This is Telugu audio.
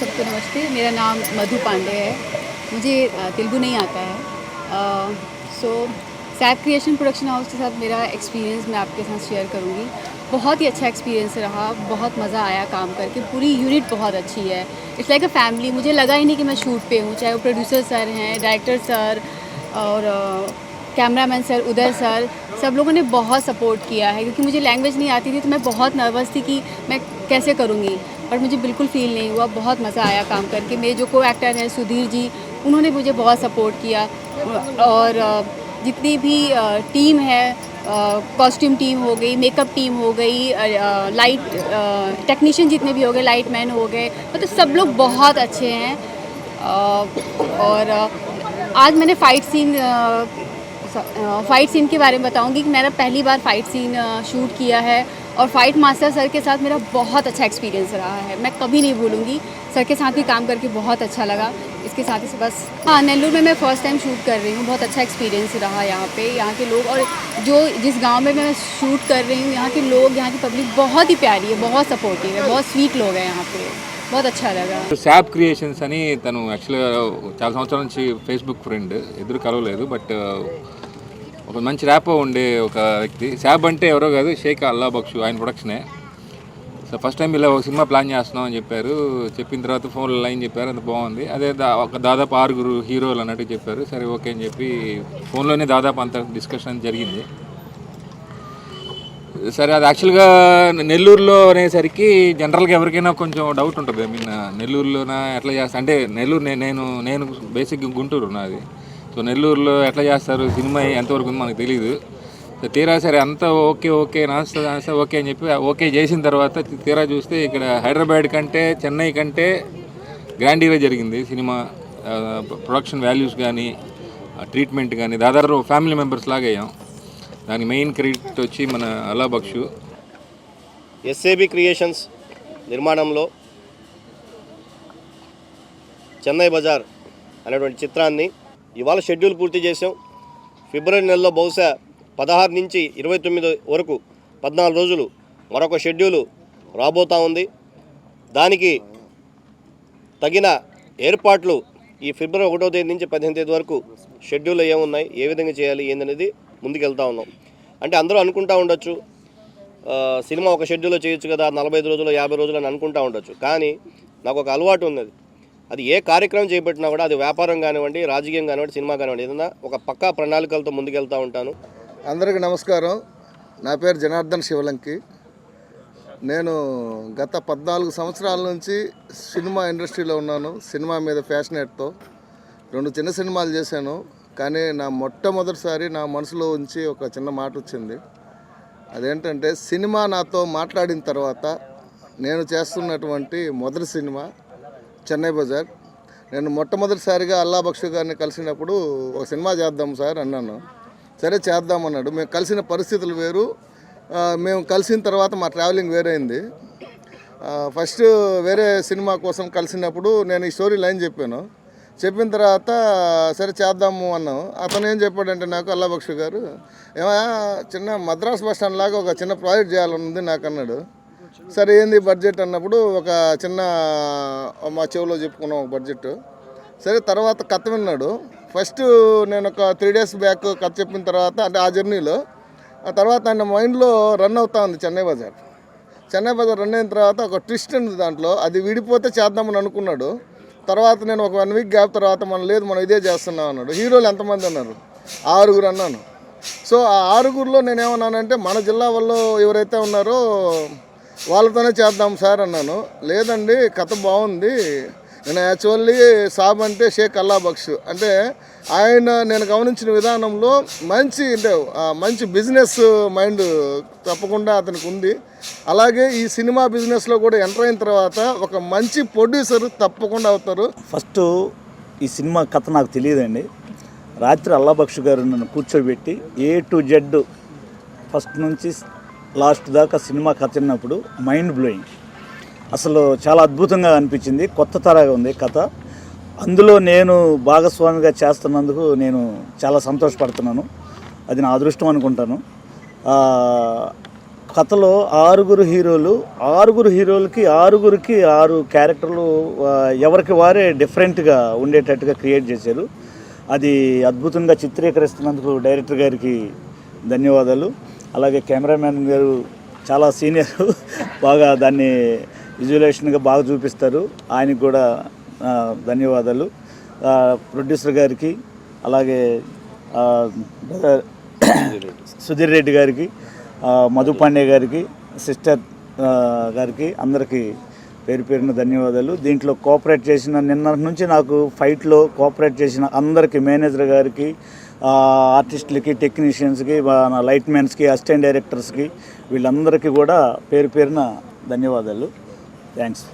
सबको नमस्ते। मेरा नाम मधु पांडे है। मुझे तेलुगु नहीं आता है। So SAP creation production house के साथ मेरा एक्सपीरियंस मैं आपके साथ शेयर करूँगी। बहुत ही अच्छा एक्सपीरियंस रहा, बहुत मज़ा आया काम करके। पूरी यूनिट बहुत अच्छी है। इट्स लाइक अ फैमिली मुझे लगा ही नहीं कि मैं शूट पे हूँ, चाहे वो प्रोड्यूसर सर हैं डायरेक्टर सर और कैमरामैन सर उदय सर सब लोगों ने बहुत सपोर्ट किया है। क्योंकि मुझे लैंग्वेज नहीं आती थी तो मैं बहुत नर्वस थी कि मैं कैसे करूँगी। बट मुझे बिल्कुल फील नहीं हुआ, बहुत मज़ा आया काम करके। मेरे जो को एक्टर हैं, सुधीर जी, उन्होंने मुझे बहुत सपोर्ट किया। और जितनी भी टीम है कॉस्ट्यूम टीम हो गई मेकअप टीम हो गई लाइट टेक्नीशियन जितने भी हो गए लाइट मैन हो गए मतलब सब लोग बहुत अच्छे हैं। और आज मैंने फ़ाइट सीन फाइट सीन के बारे में बताऊँगी कि मैंने पहली बार फाइट सीन शूट किया है। और फाइट मास्टर सर के साथ मेरा बहुत अच्छा एक्सपीरियंस रहा है मैं कभी नहीं भूलूंगी सर के साथ भी काम करके बहुत अच्छा लगा इसके साथ ही बस हाँ नेल्लूर में मैं फ़र्स्ट टाइम शूट कर रही हूँ बहुत अच्छा एक्सपीरियंस रहा यहाँ पे यहाँ के लोग और जो जिस गांव में मैं शूट कर रही हूँ यहाँ के लोग यहाँ की पब्लिक बहुत ही प्यारी है बहुत सपोर्टिव है बहुत स्वीट लोग हैं यहाँ पे बहुत अच्छा लगा శాప్ క్రియేషన్స్ అని తను యాక్చువల్గా చాలా సంవత్సరాల నుంచి ఫేస్బుక్ ఫ్రెండ్ ఎదురు కలవలేదు బట్ ఒక మంచి ర్యాపో ఉండే ఒక వ్యక్తి. శాబ్ అంటే ఎవరో కాదు షేక్ అల్లా బక్షు ఆయన ప్రొడక్షనే సో ఫస్ట్ టైం ఇలా ఒక సినిమా ప్లాన్ చేస్తున్నాం అని చెప్పారు. చెప్పిన తర్వాత ఫోన్లో లైన్ చెప్పారు అంత బాగుంది. అదే దా- ఒక దాదాపు ఆరుగురు హీరోలు అన్నట్టు చెప్పారు. సరే ఓకే అని చెప్పి ఫోన్లోనే దాదాపు అంత డిస్కషన్ జరిగింది. సరే అది యాక్చువల్గా నెల్లూరులో అనేసరికి జనరల్గా ఎవరికైనా కొంచెం డౌట్ ఉంటుంది. ఐ మీన్ నెల్లూరులోన ఎట్లా చేస్తా అంటే నెల్లూరు నేను నేను బేసిక్ గుంటూరు నాది. సో నెల్లూరులో ఎట్లా చేస్తారు? సినిమా ఎంతవరకు ఉందో మనకు తెలియదు సో తీరా సరే అంతా ఓకే ఓకే నాస్తా నాస్తా ఓకే అని చెప్పి ఓకే చేసిన తర్వాత తీరా చూస్తే ఇక్కడ హైదరాబాద్ కంటే చెన్నై కంటే గ్రాండీగా జరిగింది సినిమా. ప్రొడక్షన్ వాల్యూస్ కానీ ట్రీట్మెంట్ కానీ దాదాపు ఫ్యామిలీ మెంబర్స్ లాగా అయ్యాం. దాని మెయిన్ క్రెడిట్ వచ్చి మన అల్లా బక్షు. ఎస్ఏబి క్రియేషన్స్ నిర్మాణంలో చెన్నై బజార్ అనేటువంటి చిత్రాన్ని ఇవాళ షెడ్యూల్ పూర్తి చేసాం ఫిబ్రవరి నెలలో బహుశా పదహారు నుంచి ఇరవై తొమ్మిది వరకు పద్నాలుగు రోజులు మరొక షెడ్యూలు రాబోతా ఉంది. దానికి తగిన ఏర్పాట్లు ఈ ఫిబ్రవరి ఒకటో తేదీ నుంచి పదిహేను తేదీ వరకు షెడ్యూల్ ఏమున్నాయి ఏ విధంగా చేయాలి ఏందనేది ముందుకెళ్తా ఉన్నాం. అంటే అందరూ అనుకుంటా ఉండొచ్చు సినిమా ఒక షెడ్యూల్లో చేయొచ్చు కదా నలభై ఐదు రోజులు యాభై రోజులు అని అనుకుంటా ఉండొచ్చు. కానీ నాకు ఒక అలవాటు ఉన్నది. అది ఏ కార్యక్రమం చేపట్టినా కూడా అది వ్యాపారం కానివ్వండి రాజకీయం కానివ్వండి సినిమా కానివ్వండి ఏదైనా ఒక పక్కా ప్రణాళికలతో ముందుకెళ్తూ ఉంటాను. అందరికీ నమస్కారం. నా పేరు జనార్దన్ శివలంకి. నేను గత పద్నాలుగు సంవత్సరాల నుంచి సినిమా ఇండస్ట్రీలో ఉన్నాను. సినిమా మీద ఫ్యాషనేట్తో. రెండు చిన్న సినిమాలు చేశాను. కానీ నా మొట్టమొదటిసారి నా మనసులో ఉంచి ఒక చిన్న మాట వచ్చింది. అదేంటంటే సినిమా నాతో మాట్లాడిన తర్వాత నేను చేస్తున్నటువంటి మొదటి సినిమా చెన్నై బజార్. నేను మొట్టమొదటిసారిగా అల్లా బక్షు గారిని కలిసినప్పుడు ఒక సినిమా చేద్దాం సార్ అన్నాను. సరే చేద్దాం అన్నాడు. మేము కలిసిన పరిస్థితులు వేరు. మేము కలిసిన తర్వాత మా ట్రావెలింగ్ వేరైంది. ఫస్ట్ వేరే సినిమా కోసం కలిసినప్పుడు నేను ఈ స్టోరీ లైన్ చెప్పాను. చెప్పిన తర్వాత సరే చేద్దాము అన్నాం అతను ఏం చెప్పాడంటే నాకు అల్లాబక్షు గారు ఏమయ్యా చిన్న మద్రాస్ బస్ స్టాండ్ లాగా ఒక చిన్న ప్రాజెక్ట్ చేయాలని ఉంది నాకు అన్నాడు. సరే ఏంది బడ్జెట్ అన్నప్పుడు ఒక చిన్న మా చెవిలో చెప్పుకున్నాం ఒక బడ్జెట్ సరే తర్వాత కథ విన్నాడు. ఫస్ట్ నేను ఒక త్రీ డేస్ బ్యాక్ కథ చెప్పిన తర్వాత అంటే ఆ జర్నీలో ఆ తర్వాత ఆయన మైండ్లో రన్ అవుతా ఉంది చెన్నై బజార్. చెన్నై బజార్ రన్ అయిన తర్వాత ఒక ట్విస్ట్ ఉంది దాంట్లో. అది విడిపోతే చేద్దామని అనుకున్నాడు. తర్వాత నేను ఒక వన్ వీక్ గ్యాప్ తర్వాత మనం లేదు మనం ఇదే చేస్తున్నాం అన్నాడు. హీరోలు ఎంతమంది అన్నారు? ఆరుగురు అన్నాను. సో ఆ ఆరుగురిలో నేను ఏమన్నానంటే మన జిల్లా వాళ్ళు ఎవరైతే ఉన్నారో వాళ్ళతోనే చేద్దాం సార్ అన్నాను. లేదండి కథ బాగుంది. నేను యాక్చువల్లీ సాబ్ అంటే షేక్ అల్లా బక్ష్. అంటే ఆయన నేను గమనించిన విధానంలో మంచి అంటే మంచి బిజినెస్ మైండ్ తప్పకుండా అతనికి ఉంది. అలాగే ఈ సినిమా బిజినెస్లో కూడా ఎంటర్ అయిన తర్వాత ఒక మంచి ప్రొడ్యూసర్ తప్పకుండా అవుతారు. ఫస్ట్ ఈ సినిమా కథ నాకు తెలియదండి. రాత్రి అల్లాబక్షు గారు నన్ను కూర్చోబెట్టి ఏ టు జెడ్ ఫస్ట్ నుంచి లాస్ట్ దాకా సినిమా కథ విన్నప్పుడు మైండ్ బ్లోయింగ్. అసలు చాలా అద్భుతంగా అనిపించింది. కొత్త తరగా ఉంది కథ. అందులో నేను భాగస్వామిగా చేస్తున్నందుకు నేను చాలా సంతోషపడుతున్నాను. అది నా అదృష్టం అనుకుంటాను. కథలో ఆరుగురు హీరోలు ఆరుగురు హీరోలకి ఆరుగురికి ఆరు క్యారెక్టర్లు ఎవరికి వారే డిఫరెంట్గా ఉండేటట్టుగా క్రియేట్ చేశారు. అది అద్భుతంగా చిత్రీకరిస్తున్నందుకు డైరెక్టర్ గారికి ధన్యవాదాలు. అలాగే కెమెరామ్యాన్ గారు చాలా సీనియర్ బాగా దాన్ని విజువలేషన్గా బాగా చూపిస్తారు. ఆయనకు కూడా ధన్యవాదాలు. ప్రొడ్యూసర్ గారికి అలాగే సుధీర్ రెడ్డి గారికి మధు పాండే గారికి సిస్టర్ గారికి అందరికీ పేరు పేరున ధన్యవాదాలు. దీంట్లో కోఆపరేట్ చేసిన నిన్న నుంచి నాకు ఫైట్లో కోఆపరేట్ చేసిన అందరికీ మేనేజర్ గారికి ఆర్టిస్టులకి టెక్నీషియన్స్కి మా లైట్ మ్యాన్స్కి అసిస్టెంట్ డైరెక్టర్స్కి వీళ్ళందరికీ కూడా పేరు పేరున ధన్యవాదాలు. థ్యాంక్స్.